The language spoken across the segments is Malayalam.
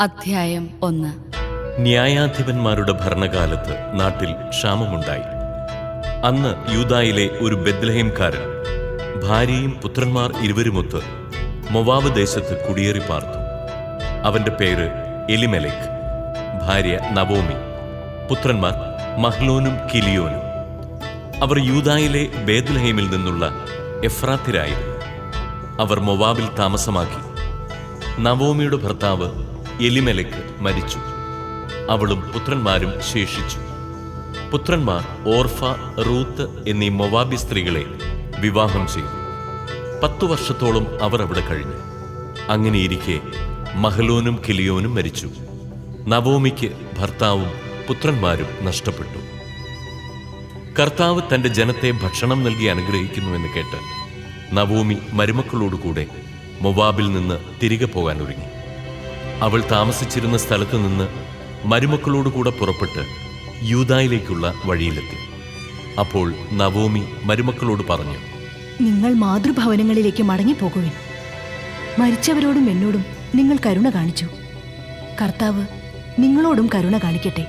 അധ്യായം ഒന്ന്. ന്യായാധിപന്മാരുടെ ഭരണകാലത്ത് നാട്ടിൽ ക്ഷാമമുണ്ടായി. അന്ന് യൂതായിലെ ഒരു ബെദ്ലഹേംകാരൻ ഭാര്യയും പുത്രന്മാർ ഇരുവരുമൊത്ത് മൊവാബ് ദേശത്ത് കുടിയേറി പാർത്തു. അവന്റെ പേര് എലിമെലേക്ക് ഭാര്യ നവോമി പുത്രന്മാർ മഹ്ലോനും കിലിയോനും. അവർ യൂതായിലെ ബേദ്ലഹേമിൽ നിന്നുള്ള എഫ്രാത്തിരായിരുന്നു. അവർ മൊവാബിൽ താമസമാക്കി. നവോമിയുടെ ഭർത്താവ് എലിമെലക്ക് മരിച്ചു. അവളും പുത്രന്മാരും ശേഷിച്ചു. പുത്രന്മാർ ഓർഫ റൂത്ത് എന്നീ മൊവാബി സ്ത്രീകളെ വിവാഹം ചെയ്തു. പത്തു വർഷത്തോളം അവർ അവിടെ കഴിഞ്ഞു. അങ്ങനെയിരിക്കെ മഹലോനും കിലിയോനും മരിച്ചു. നവോമിക്ക് ഭർത്താവും പുത്രന്മാരും നഷ്ടപ്പെട്ടു. കർത്താവ് തന്റെ ജനത്തെ ഭക്ഷണം നൽകി അനുഗ്രഹിക്കുന്നുവെന്ന് കേട്ട് നവോമി മരുമക്കളോടുകൂടെ മൊവാബിൽ നിന്ന് തിരികെ പോകാൻ ഒരുങ്ങി അവൾ താമസിച്ചിരുന്ന സ്ഥലത്തു നിന്ന് മരുമക്കളോടുകൂടെ പുറപ്പെട്ട് യൂതായിലേക്കുള്ള വഴിയിലെത്തി. അപ്പോൾ നവോമി മരുമക്കളോട് പറഞ്ഞു നിങ്ങൾ മാതൃഭവനങ്ങളിലേക്ക് മടങ്ങിപ്പോകുവിൻ. മരിച്ചവരോടും എന്നോടും നിങ്ങൾ കരുണ കാണിച്ചു. കർത്താവ് നിങ്ങളോടും കരുണ കാണിക്കട്ടെ.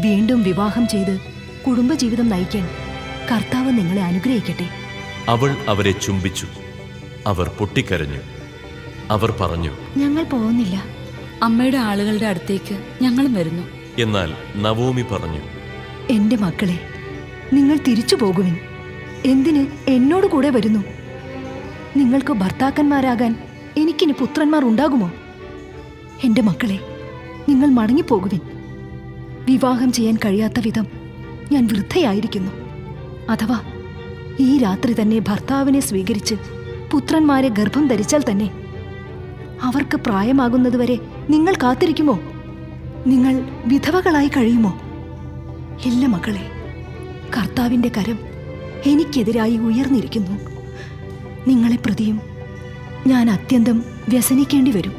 വീണ്ടും വിവാഹം ചെയ്ത് കുടുംബജീവിതം നയിക്കാൻ കർത്താവ് നിങ്ങളെ അനുഗ്രഹിക്കട്ടെ. അവൾ അവരെ ചുംബിച്ചു. അവർ പൊട്ടിക്കരഞ്ഞു. അവർ പറഞ്ഞു ഞങ്ങൾ പോകുന്നില്ല. അമ്മയുടെ ആളുകളുടെ അടുത്തേക്ക് ഞങ്ങളും വരുന്നു. എന്നാൽ നവോമി പറഞ്ഞു എന്റെ മക്കളെ നിങ്ങൾ തിരിച്ചു പോകുവിൻ. എന്തിന് എന്നോട് കൂടെ വരുന്നു? നിങ്ങൾക്ക് ഭർത്താക്കന്മാരാകാൻ എനിക്കിനി പുത്രന്മാർ ഉണ്ടാകുമോ? എന്റെ മക്കളെ നിങ്ങൾ മടങ്ങിപ്പോകുവിൻ. വിവാഹം ചെയ്യാൻ കഴിയാത്ത വിധം ഞാൻ വൃദ്ധയായിരിക്കുന്നു. അഥവാ ഈ രാത്രി തന്നെ ഭർത്താവിനെ സ്വീകരിച്ച് പുത്രന്മാരെ ഗർഭം ധരിച്ചാൽ തന്നെ അവർക്ക് പ്രായമാകുന്നതുവരെ നിങ്ങൾ കാത്തിരിക്കുമോ? നിങ്ങൾ വിധവകളായി കഴിയുമോ? ഇല്ല മക്കളെ കർത്താവിന്റെ കരം എനിക്കെതിരായി ഉയർന്നിരിക്കുന്നു. നിങ്ങളെ പ്രതിയും ഞാൻ അത്യന്തം വ്യസനിക്കേണ്ടി വരും.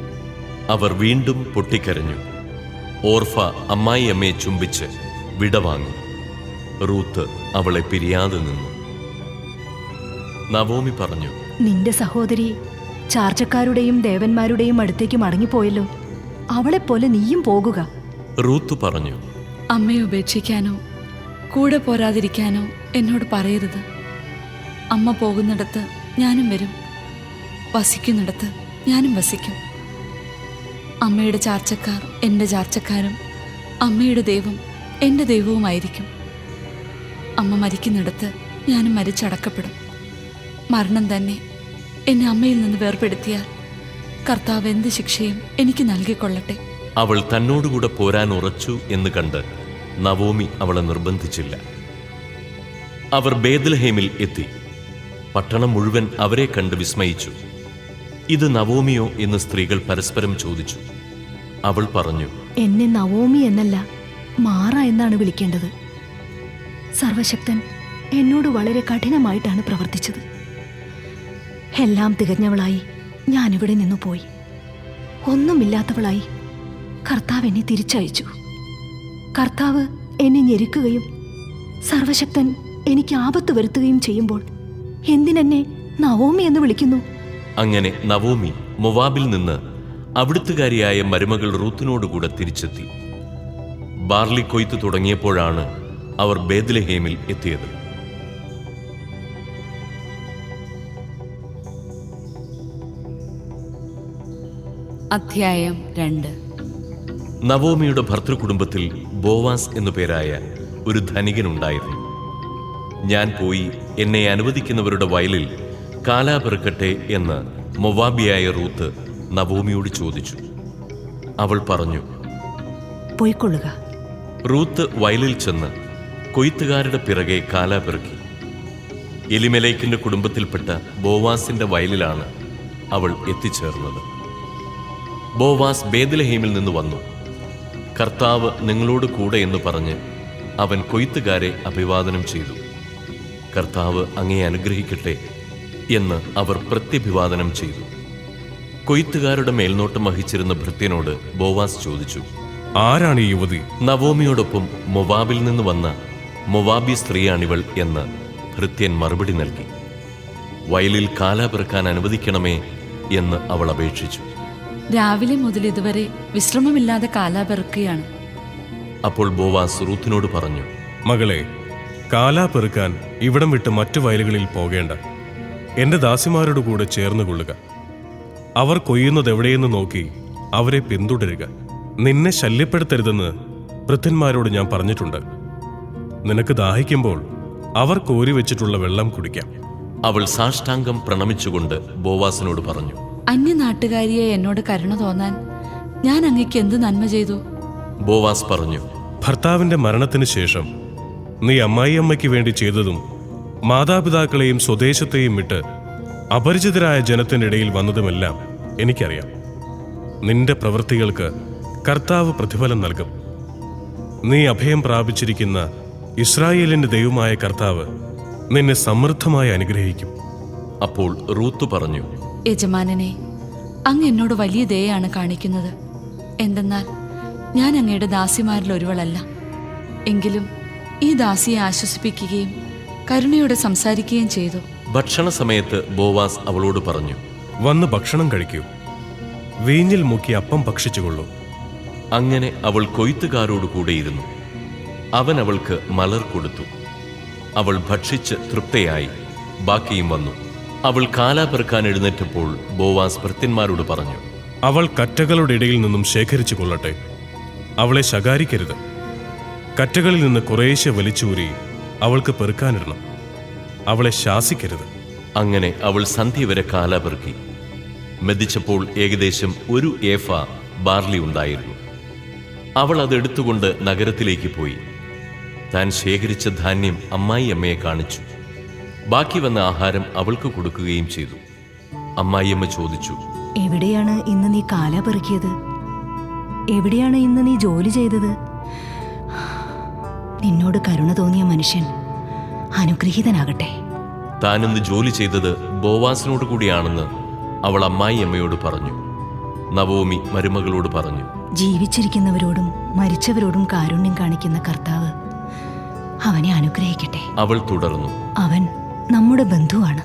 അവർ വീണ്ടും പൊട്ടിക്കരഞ്ഞു. ഓർഫ അമ്മായി അമ്മയെ ചുംബിച്ച് വിടവാങ്ങി റൂത്ത് അവളെ പിരിയാതെ നിന്നു. നവോമി പറഞ്ഞു നിന്റെ സഹോദരി ചാർച്ചക്കാരുടെയും ദേവന്മാരുടെയും അടുത്തേക്ക് മടങ്ങിപ്പോയല്ലോ. അവളെപ്പോലെ നീയും പോകുക. റൂത്ത് പറഞ്ഞു. അമ്മയെ ഉപേക്ഷിക്കാനോ കൂടെ പോരാതിരിക്കാനോ എന്നോട് പറയരുത്. അമ്മ പോകുന്നിടത്ത് ഞാനും വരും. വസിക്കുന്നിടത്ത് ഞാനും വസിക്കും. അമ്മയുടെ ചാർച്ചക്കാർ എന്റെ ചാർച്ചക്കാരും അമ്മയുടെ ദൈവം എന്റെ ദൈവവുമായിരിക്കും. അമ്മ മരിക്കുന്നിടത്ത് ഞാനും മരിച്ചടക്കപ്പെടും. മരണം തന്നെ എന്നെ അമ്മയിൽ നിന്ന് വേർപെടുത്തിയാൽ കർത്താവ് എന്ത് ശിക്ഷയും എനിക്ക് നൽകിക്കൊള്ളട്ടെ. അവൾ തന്നോടുകൂടെ പോരാൻ ഉറച്ചു എന്ന് കണ്ട് നവോമി അവളെ നിർബന്ധിച്ചില്ല. അവർ ബേദൽഹേമിൽ എത്തി. പട്ടണം മുഴുവൻ അവരെ കണ്ട് വിസ്മയിച്ചു. ഇത് നവോമിയോ എന്ന് സ്ത്രീകൾ പരസ്പരം ചോദിച്ചു. അവൾ പറഞ്ഞു എന്നെ നവോമി എന്നല്ല മാറ എന്നാണ് വിളിക്കേണ്ടത്. സർവശക്തൻ എന്നോട് വളരെ കഠിനമായിട്ടാണ് പ്രവർത്തിച്ചത്. എല്ലാം തികഞ്ഞവളായി ഞാനിവിടെ നിന്നു പോയി. ഒന്നുമില്ലാത്തവളായി കർത്താവ് എന്നെ തിരിച്ചയച്ചു. കർത്താവ് എന്നെ ഞെരുക്കുകയും സർവശക്തൻ എനിക്ക് ആപത്ത് വരുത്തുകയും ചെയ്യുമ്പോൾ എന്തിനെന്നെ നവോമി എന്ന് വിളിക്കുന്നു? അങ്ങനെ നവോമി മൊവാബിൽ നിന്ന് അവിടുത്തുകാരിയായ മരുമകൾ റൂത്തിനോടുകൂടെ തിരിച്ചെത്തി. ബാർലി കൊയ്ത്ത് തുടങ്ങിയപ്പോഴാണ് അവർ ബേദ്ലഹേമിൽ എത്തിയത്. അധ്യായം രണ്ട്. നവോമിയുടെ ഭർത്തൃകുടുംബത്തിൽ ബോവാസ് എന്നു പേരായ ഒരു ധനികനുണ്ടായിരുന്നു. ഞാൻ പോയി എന്നെ അനുവദിക്കുന്നവരുടെ വയലിൽ കാലാ പെറുക്കട്ടെ എന്ന് മൊവാബിയായ റൂത്ത് നവോമിയോട് ചോദിച്ചു. അവൾ പറഞ്ഞു പോയിക്കൊള്ളുക. റൂത്ത് വയലിൽ ചെന്ന് കൊയ്ത്തുകാരുടെ പിറകെ കാലാ പെറുക്കി. എലിമലേക്കിന്റെ കുടുംബത്തിൽപ്പെട്ട ബോവാസിന്റെ വയലിലാണ് അവൾ എത്തിച്ചേർന്നത്. ബോവാസ് ബേദലഹീമിൽ നിന്ന് വന്നു. കർത്താവ് നിങ്ങളോട് കൂടെ എന്ന് പറഞ്ഞ് അവൻ കൊയ്ത്തുകാരെ അഭിവാദനം ചെയ്തു. കർത്താവ് അങ്ങേ അനുഗ്രഹിക്കട്ടെ എന്ന് അവർ പ്രത്യഭിവാദനം ചെയ്തു. കൊയ്ത്തുകാരുടെ മേൽനോട്ടം വഹിച്ചിരുന്ന ഭൃത്യനോട് ബോവാസ് ചോദിച്ചു ആരാണ് ഈ യുവതി? നവോമിയോടൊപ്പം മൊവാബിൽ നിന്ന് വന്ന മൊവാബി സ്ത്രീയാണിവൾ എന്ന് ഭൃത്യൻ മറുപടി നൽകി. വയലിൽ കാലാപിറക്കാൻ അനുവദിക്കണമേ എന്ന് അവൾ അപേക്ഷിച്ചു. രാവിലെ മുതൽ ഇതുവരെ വിശ്രമമില്ലാതെ കാലാപെറുക്കുകയാണ്. അപ്പോൾ ബോവാസ് റൂത്തിനോട് പറഞ്ഞു മകളെ കാലാപെറുക്കാൻ ഇവിടം വിട്ട് മറ്റു വയലുകളിൽ പോകേണ്ട. എന്റെ ദാസിമാരോട് കൂടെ ചേർന്ന് കൊള്ളുക. അവർ കൊയ്യുന്നത് എവിടെയെന്ന് നോക്കി അവരെ പിന്തുടരുക. നിന്നെ ശല്യപ്പെടുത്തരുതെന്ന് വൃദ്ധന്മാരോട് ഞാൻ പറഞ്ഞിട്ടുണ്ട്. നിനക്ക് ദാഹിക്കുമ്പോൾ അവർ കോരി വെച്ചിട്ടുള്ള വെള്ളം കുടിക്കാം. അവൾ സാഷ്ടാംഗം പ്രണമിച്ചുകൊണ്ട് ബോവാസിനോട് പറഞ്ഞു അന്യനാട്ടുകാരിയെ എന്നോട് കരുണ തോന്നാൻ ഞാൻ അങ്ങക്ക് എന്ത് നന്മ ചെയ്തു? ബോവാസ് പറഞ്ഞു ഭർത്താവിന്റെ മരണത്തിന് ശേഷം നീ അമ്മായിയമ്മയ്ക്ക് വേണ്ടി ചെയ്തതും മാതാപിതാക്കളെയും സ്വദേശത്തെയും വിട്ട് അപരിചിതരായ ജനത്തിന്റെ ഇടയിൽ വന്നതുമെല്ലാം എനിക്കറിയാം. നിന്റെ പ്രവൃത്തികൾക്ക് കർത്താവ് പ്രതിഫലം നൽകും. നീ അഭയം പ്രാപിച്ചിരിക്കുന്ന ഇസ്രായേലിന്റെ ദൈവമായ കർത്താവ് നിന്നെ സമൃദ്ധമായി അനുഗ്രഹിക്കും. അപ്പോൾ റൂത്ത് പറഞ്ഞു യജമാനനെ അങ്ങ് എന്നോട് വലിയ ദയാണ് കാണിക്കുന്നത്. എന്തെന്നാൽ ഞാൻ അങ്ങയുടെ ദാസിമാരിൽ ഒരുവളല്ല. എങ്കിലും ഈ ദാസിയെ ആശ്വസിപ്പിക്കുകയും കരുണയോടെ സംസാരിക്കുകയും ചെയ്തു. ഭക്ഷണ സമയത്ത് ബോവാസ് അവളോട് പറഞ്ഞു വന്ന് ഭക്ഷണം കഴിക്കൂ. വീഞ്ഞിൽ മുക്കി അപ്പം ഭക്ഷിച്ചുകൊള്ളൂ. അങ്ങനെ അവൾ കൊയ്ത്തുകാരോട് കൂടെയിരുന്നു അവൻ അവൾക്ക് മലർ കൊടുത്തു. അവൾ ഭക്ഷിച്ച് തൃപ്തയായി. ബാക്കിയും വന്നു. അവൾ കാലാ പെറുക്കാൻ എഴുന്നേറ്റപ്പോൾ ബോവാസ് ഭൃത്യന്മാരോട് പറഞ്ഞു അവൾ കറ്റകളുടെ ഇടയിൽ നിന്നും ശേഖരിച്ചു കൊള്ളട്ടെ. അവളെ ശകാരിക്കരുത്. കറ്റകളിൽ നിന്ന് കുറേശ്ശെ വലിച്ചൂരി അവൾക്ക് പെറുക്കാനിടണം. അവളെ ശാസിക്കരുത്. അങ്ങനെ അവൾ സന്ധ്യ വരെ കാലാ പെറുക്കി. മെതിച്ചപ്പോൾ ഏകദേശം ഒരു ഏഫ ബാർലി ഉണ്ടായിരുന്നു. അവൾ അതെടുത്തുകൊണ്ട് നഗരത്തിലേക്ക് പോയി. താൻ ശേഖരിച്ച ധാന്യം അമ്മായി അമ്മയെ കാണിച്ചു. ബാക്കി വന്ന ആഹാരം അവൾക്ക് കൊടുക്കുകയും ചെയ്തു. അമ്മായിയമ്മ ചോദിച്ചു എവിടെയാണ് ഇന്ന് നീ കാല പെറുക്കിയത്? എവിടെയാണ് ഇന്ന് നീ ജോലി ചെയ്തത്? നിന്നോട് കരുണ തോന്നിയ മനുഷ്യൻ അനുഗ്രഹീതനാകട്ടെ. താനിന്ന് ജോലി ചെയ്തത് ബോവാസിനോട് കൂടിയാണെന്ന് അവൾ അമ്മായിയമ്മയോട് പറഞ്ഞു. നവോമി മരുമകളോട് പറഞ്ഞു ജീവിച്ചിരിക്കുന്നവരോടും മരിച്ചവരോടും കാരുണ്യം കാണിക്കുന്ന കർത്താവ് അവനെ അനുഗ്രഹിക്കട്ടെ. അവൾ തുടർന്നു അവൻ നമ്മുടെ ബന്ധുവാണ്.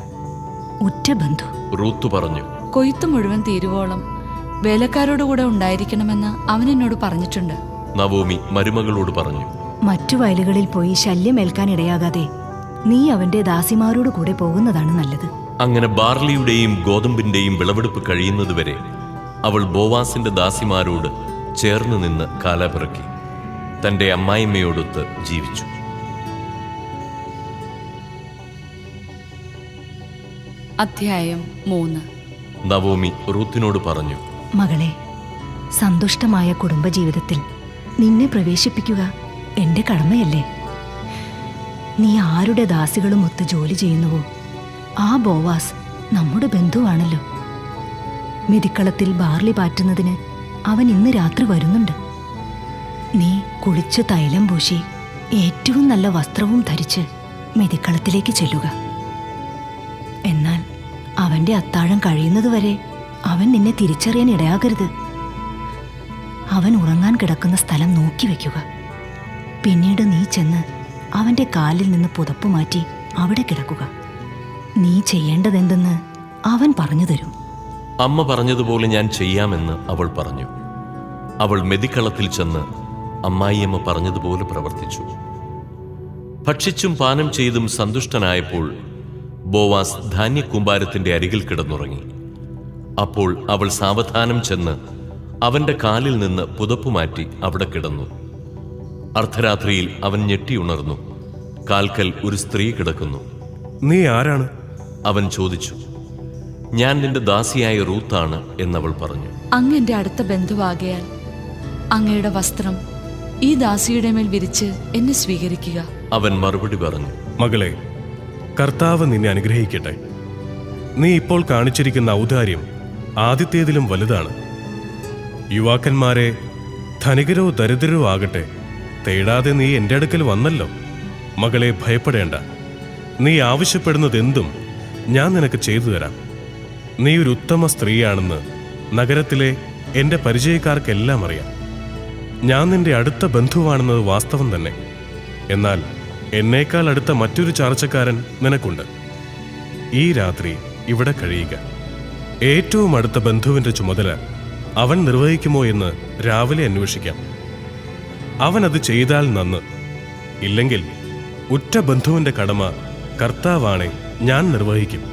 ഉറ്റ ബന്ധു. റൂത്തു പറഞ്ഞു. കൊയ്ത്ത് മുഴുവൻ തീരുവോളം വേലക്കാരോട് കൂടെ ഉണ്ടായിരിക്കണമെന്ന് അവൻ എന്നോട് പറഞ്ഞിട്ടുണ്ട്. നവോമി മരുമകളോട് പറഞ്ഞു. മറ്റു വയലുകളിൽ പോയി ശല്യമേൽക്കാൻ ഇടയാകാതെ നീ അവന്റെ ദാസിമാരോട് കൂടെ പോകുന്നതാണ് നല്ലത്. അങ്ങനെ ബാർലിയുടെയും ഗോതമ്പിന്റെയും വിളവെടുപ്പ് കഴിയുന്നതുവരെ അവൾ ബോവാസിന്റെ ദാസിമാരോട് ചേർന്ന് നിന്ന് കാലപിറക്കി. തന്റെ അമ്മായിമ്മയോടൊത്ത് ജീവിച്ചു. അധ്യായം മൂന്ന്. നവോമി റൂത്തിനോട് പറഞ്ഞു മകളെ സന്തുഷ്ടമായ കുടുംബജീവിതത്തിൽ നിന്നെ പ്രവേശിപ്പിക്കുക എന്റെ കടമയല്ലേ? നീ ആരുടെ ദാസികളും ഒത്ത് ജോലി ചെയ്യുന്നുവോ? ആ ബോവാസ് നമ്മുടെ ബന്ധുവാണല്ലോ. മെതിക്കളത്തിൽ ബാർലി പാറ്റുന്നതിന് അവൻ ഇന്ന് രാത്രി വരുന്നുണ്ട്. നീ കുളിച്ച് തൈലം പൂശി ഏറ്റവും നല്ല വസ്ത്രവും ധരിച്ച് മെതിക്കളത്തിലേക്ക് ചെല്ലുക. എന്നാൽ അവന്റെ അത്താഴം കഴിയുന്നതുവരെ അവൻ നിന്നെ തിരിച്ചറിയാൻ ഇടയാകരുത്. അവൻ ഉറങ്ങാൻ കിടക്കുന്ന സ്ഥലം നോക്കി വയ്ക്കുക പിന്നീട് നീ ചെന്ന് അവന്റെ കാലിൽ നിന്ന് പുതപ്പ് മാറ്റി അവിടെ കിടക്കുക. നീ ചെയ്യേണ്ടതെന്തെന്ന് അവൻ പറഞ്ഞു തരും. അമ്മ പറഞ്ഞതുപോലെ ഞാൻ ചെയ്യാമെന്ന് അവൾ പറഞ്ഞു. അവൾ മെതിക്കളത്തിൽ ചെന്ന് അമ്മായിയമ്മ പറഞ്ഞതുപോലെ പ്രവർത്തിച്ചു. ഭക്ഷിച്ചും പാനം ചെയ്തും സന്തുഷ്ടനായപ്പോൾ ബോവാസ് ധാന്യക്കൂമ്പാരത്തിന്റെ അരികിൽ കിടന്നുറങ്ങി. അപ്പോൾ അവൾ സാവധാനം ചെന്ന് അവന്റെ കാലിൽ നിന്ന് പുതപ്പ് മാറ്റി അവിടെ കിടന്നു. അർദ്ധരാത്രിയിൽ അവൻ ഞെട്ടി ഉണർന്നു. കാൽക്കൽ ഒരു സ്ത്രീ കിടക്കുന്നു. നീ ആരാണ്? അവൻ ചോദിച്ചു. ഞാൻ നിന്റെ ദാസിയായ റൂത്താണ് എന്നവൾ പറഞ്ഞു. അങ്ങ് എന്റെ അടുത്ത ബന്ധുവാകയാൽ അങ്ങയുടെ വസ്ത്രം ഈ ദാസിയുടെ മേൽ വിരിച്ച് എന്നെ സ്വീകരിക്കുക. അവൻ മറുപടി പറഞ്ഞു. മകളെ കർത്താവ് നിന്നെ അനുഗ്രഹിക്കട്ടെ. നീ ഇപ്പോൾ കാണിച്ചിരിക്കുന്ന ഔദാര്യം ആദ്യത്തേതിലും വലുതാണ്. യുവാക്കന്മാരെ ധനികരോ ദരിദ്രരോ ആകട്ടെ തേടാതെ നീ എന്റെ അടുക്കൽ വന്നല്ലോ. മകളെ ഭയപ്പെടേണ്ട. നീ ആവശ്യപ്പെടുന്നതെന്തും ഞാൻ നിനക്ക് ചെയ്തു തരാം. നീ ഒരു ഉത്തമ സ്ത്രീയാണെന്ന് നഗരത്തിലെ എന്റെ പരിചയക്കാർക്കെല്ലാം അറിയാം. ഞാൻ നിന്റെ അടുത്ത ബന്ധുവാണെന്നത് വാസ്തവം തന്നെ. എന്നാൽ എന്നേക്കാൾ അടുത്ത മറ്റൊരു ചാർച്ചക്കാരൻ നിനക്കുണ്ട്. ഈ രാത്രി ഇവിടെ കഴിയുക. ഏറ്റവും അടുത്ത ബന്ധുവിന്റെ ചുമതല അവൻ നിർവഹിക്കുമോ എന്ന് രാവിലെ അന്വേഷിക്കാം. അവൻ അത് ചെയ്താൽ നന്ന്. ഇല്ലെങ്കിൽ ഉറ്റ ബന്ധുവിന്റെ കടമ കർത്താവാണെ ഞാൻ നിർവഹിക്കും.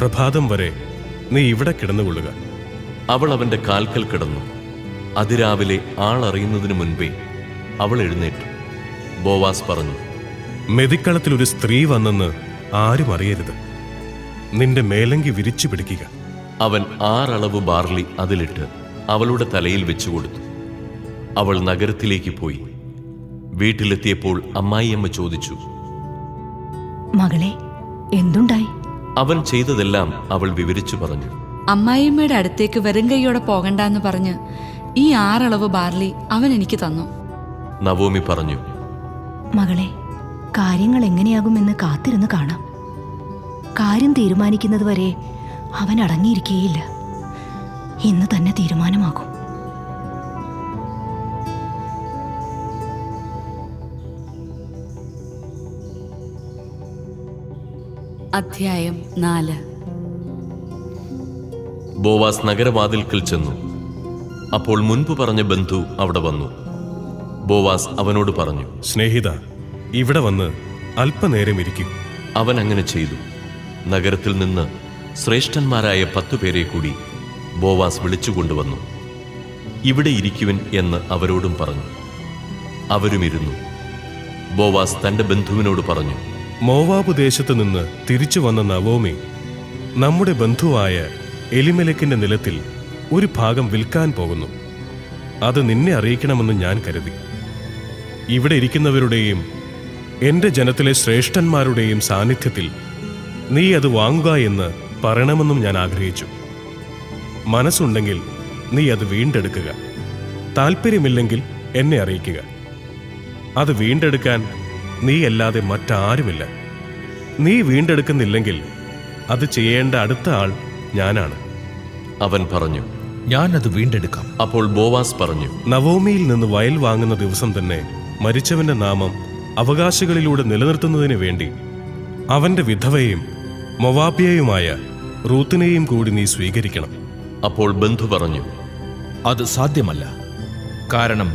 പ്രഭാതം വരെ നീ ഇവിടെ കിടന്നുകൊള്ളുക. അവൾ അവന്റെ കാൽക്കൽ കിടന്നു. അതിരാവിലെ ആളറിയുന്നതിനു മുൻപേ അവൾ എഴുന്നേറ്റു. ബോവാസ് പറഞ്ഞു മെതിക്കളത്തിൽ ഒരു സ്ത്രീ വന്നെന്ന് ആരും അറിയരുത്. നിന്റെ മേലങ്കി വിരിച്ചു പിടിക്കുക. അവൻ ആറളവ് ബാർലി അതിലിട്ട് അവളുടെ തലയിൽ വെച്ചു കൊടുത്തു. അവൾ നഗരത്തിലേക്ക് പോയി. വീട്ടിലെത്തിയപ്പോൾ അമ്മായിയമ്മ ചോദിച്ചു മകളെ എന്തുണ്ടായി? അവൻ ചെയ്തതെല്ലാം അവൾ വിവരിച്ചു പറഞ്ഞു. അമ്മായിയമ്മയുടെ അടുത്തേക്ക് വെറും കൈയോടെ പോകണ്ടെന്ന് പറഞ്ഞ് ഈ ആറളവ് ബാർലി അവൻ എനിക്ക് തന്നു. നവോമി പറഞ്ഞു മകളെ കാര്യങ്ങൾ എങ്ങനെയാകുമെന്ന് കാത്തിരുന്ന് കാണാം. കാര്യം തീരുമാനിക്കുന്നതുവരെ അവൻ അടങ്ങിയിരിക്കുകയില്ല ഇന്ന് തന്നെ തീരുമാനമാകും. അധ്യായം നാല്. ബോവാസ് നഗരവാതിൽക്കൽ ചെന്നു. അപ്പോൾ മുൻപ് പറഞ്ഞ ബന്ധു അവിടെ വന്നു. ബോവാസ് അവനോട് പറഞ്ഞു സ്നേഹിത ഇവിടെ വന്ന് അല്പനേരം ഇരിക്കും അവൻ അങ്ങനെ ചെയ്തു. നഗരത്തിൽ നിന്ന് ശ്രേഷ്ഠന്മാരായ പത്തുപേരെ കൂടി ബോവാസ് വിളിച്ചുകൊണ്ടുവന്നു ഇവിടെ ഇരിക്കുവൻ എന്ന് അവരോടും പറഞ്ഞു. അവരുമിരുന്നു ബോവാസ് തന്റെ ബന്ധുവിനോട് പറഞ്ഞു മോവാബ് ദേശത്തു നിന്ന് തിരിച്ചു വന്ന നവോമി നമ്മുടെ ബന്ധുവായ എലിമലക്കിന്റെ നിലത്തിൽ ഒരു ഭാഗം വിൽക്കാൻ പോകുന്നു. അത് നിന്നെ അറിയിക്കണമെന്ന് ഞാൻ കരുതി. ഇവിടെ ഇരിക്കുന്നവരുടെയും എന്റെ ജനത്തിലെ ശ്രേഷ്ഠന്മാരുടെയും സാന്നിധ്യത്തിൽ നീ അത് വാങ്ങുക എന്ന് പറയണമെന്നും ഞാൻ ആഗ്രഹിച്ചു. മനസ്സുണ്ടെങ്കിൽ നീ അത് വീണ്ടെടുക്കുക. താല്പര്യമില്ലെങ്കിൽ എന്നെ അറിയിക്കുക. അത് വീണ്ടെടുക്കാൻ നീയല്ലാതെ മറ്റാരുമില്ല. നീ വീണ്ടെടുക്കുന്നില്ലെങ്കിൽ അത് ചെയ്യേണ്ട അടുത്ത ആൾ ഞാനാണ്. അവൻ പറഞ്ഞു ഞാൻ അത് വീണ്ടെടുക്കാം. അപ്പോൾ ബോവാസ് പറഞ്ഞു നവോമിയിൽ നിന്ന് വയൽ വാങ്ങുന്ന ദിവസം തന്നെ മരിച്ചവന്റെ നാമം അവകാശികളിലൂടെ നിലനിർത്തുന്നതിന് വേണ്ടി അവന്റെ വിധവയും മൊവാബ്യയുമായ റൂത്തിനെയും കൂടി നീ സ്വീകരിക്കണം. അപ്പോൾ ബന്ധു പറഞ്ഞു അത് സാധ്യമല്ല. കാരണം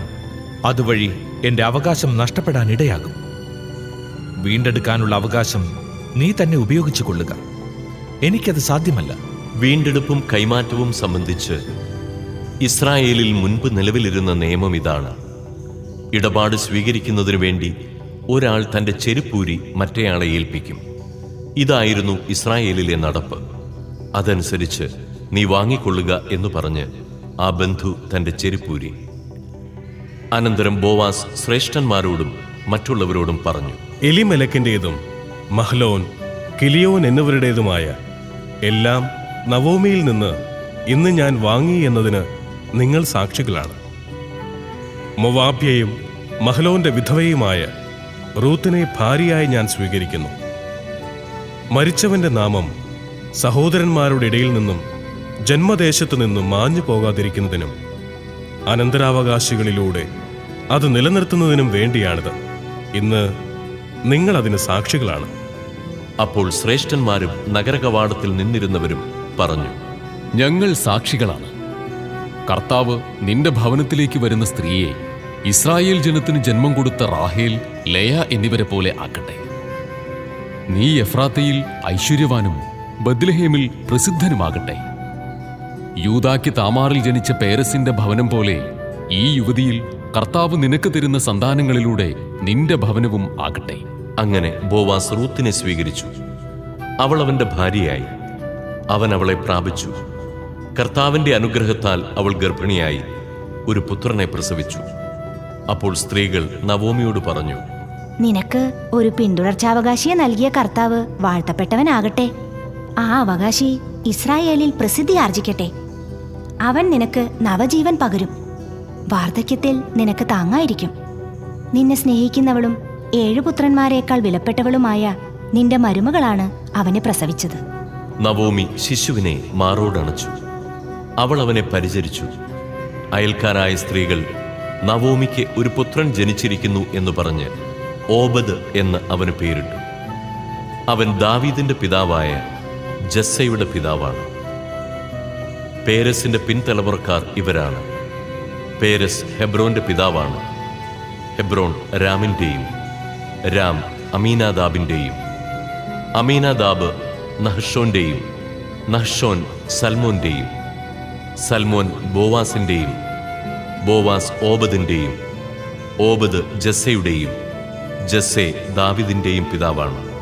അതുവഴി എന്റെ അവകാശം നഷ്ടപ്പെടാനിടയാകും വീണ്ടെടുക്കാനുള്ള അവകാശം നീ തന്നെ ഉപയോഗിച്ചു കൊള്ളുക. എനിക്കത് സാധ്യമല്ല. വീണ്ടെടുപ്പും കൈമാറ്റവും സംബന്ധിച്ച് ഇസ്രായേലിൽ മുൻപ് നിലവിലിരുന്ന നിയമം ഇതാണ്. ഇടപാട് സ്വീകരിക്കുന്നതിനു വേണ്ടി ഒരാൾ തന്റെ ചെരുപ്പൂരി മറ്റേയാളെ ഏൽപ്പിക്കും. ഇതായിരുന്നു ഇസ്രായേലിലെ നടപ്പ്. അതനുസരിച്ച് നീ വാങ്ങിക്കൊള്ളുക എന്ന് പറഞ്ഞ് ആ ബന്ധു തന്റെ ചെരുപ്പൂരി. അനന്തരം ബോവാസ് ശ്രേഷ്ഠന്മാരോടും മറ്റുള്ളവരോടും പറഞ്ഞു എലിമലക്കിന്റെതും മഹ്ലോൻ കിലിയോൻ എന്നിവരുടേതുമായ എല്ലാം നവോമിയിൽ നിന്ന് ഇന്ന് ഞാൻ വാങ്ങി എന്നതിന് നിങ്ങൾ സാക്ഷികളാണ്. മൊവാബ്യയും മഹ്ലോന്റെ വിധവയുമായ റൂത്തിനെ ഭാര്യയായി ഞാൻ സ്വീകരിക്കുന്നു. മരിച്ചവന്റെ നാമം സഹോദരന്മാരുടെ ഇടയിൽ നിന്നും ജന്മദേശത്തു നിന്നും മാഞ്ഞു പോകാതിരിക്കുന്നതിനും അനന്തരാവകാശികളിലൂടെ അത് നിലനിർത്തുന്നതിനും വേണ്ടിയാണിത്. ഇന്ന് നിങ്ങൾ അതിന് സാക്ഷികളാണ്. അപ്പോൾ ശ്രേഷ്ഠന്മാരും നഗരകവാടത്തിൽ നിന്നിരുന്നവരും പറഞ്ഞു ഞങ്ങൾ സാക്ഷികളാണ്. കർത്താവ് നിന്റെ ഭവനത്തിലേക്ക് വരുന്ന സ്ത്രീയെ ഇസ്രായേൽ ജനത്തിന് ജന്മം കൊടുത്ത റാഹേൽ ലയ എന്നിവരെ പോലെ ആക്കട്ടെ. നീ എഫ്രാത്തയിൽ ഐശ്വര്യവാനും ബദ്ലഹേമിൽ പ്രസിദ്ധനുമാകട്ടെ. യൂതാക്ക് താമാറിൽ ജനിച്ച പേരസിന്റെ ഭവനം പോലെ ഈ യുവതിയിൽ കർത്താവ് നിനക്ക് തരുന്ന സന്താനങ്ങളിലൂടെ നിന്റെ ഭവനവും ആകട്ടെ. അങ്ങനെ ബോവാസ് റൂത്തിനെ സ്വീകരിച്ചു. അവൾ അവന്റെ ഭാര്യയായി. അവൻ അവളെ പ്രാപിച്ചു. കർത്താവിന്റെ അനുഗ്രഹത്താൽ അവൾ ഗർഭിണിയായി. ഒരു പുത്രനെ പ്രസവിച്ചു. അപ്പോൾ സ്ത്രീകൾ നവോമിയോട് പറഞ്ഞു നിനക്ക് ഒരു പിന്തുടർച്ചാവകാശിയെ നൽകിയ കർത്താവ് വാഴ്ത്തപ്പെട്ടവനാകട്ടെ. ആ അവകാശി ഇസ്രായേലിൽ പ്രസിദ്ധി ആർജിക്കട്ടെ. അവൻ നിനക്ക് നവജീവൻ പകരും. വാർദ്ധക്യത്തിൽ നിനക്ക് താങ്ങായിരിക്കും. നിന്നെ സ്നേഹിക്കുന്നവളും ഏഴു പുത്രന്മാരെക്കാൾ വിലപ്പെട്ടവളുമായ നിന്റെ മരുമകളാണ് അവനെ പ്രസവിച്ചത്. നവോമി ശിശുവിനെ മാറോടണച്ചു അവൾ അവനെ പരിചരിച്ചു. അയൽക്കാരായ സ്ത്രീകൾ നവോമിക്ക് ഒരു പുത്രൻ ജനിച്ചിരിക്കുന്നു എന്ന് പറഞ്ഞ് ഓബദ് എന്ന് അവന് പേരിട്ടു. അവൻ ദാവീദിന്റെ പിതാവായ ജസ്സയുടെ പിതാവാണ്. പേരസിന്റെ പിൻതലമുറക്കാർ ഇവരാണ്. പേരസ് ഹെബ്രോന്റെ പിതാവാണ്. ഹെബ്രോൺ രാമിന്റെയും രാം അമീനാദാബിന്റെയും അമീനാദാബ് നഹ്ഷോന്റെയും നഹ്ഷോൻ സൽമോന്റെയും സൽമോൻ ബോവാസിന്റെയും ബോവാസ് ഓബദിന്റെയും ഓബദ് ജസ്സയുടെയും ജസ്സെ ദാവിദിന്റെയും പിതാവാണ്.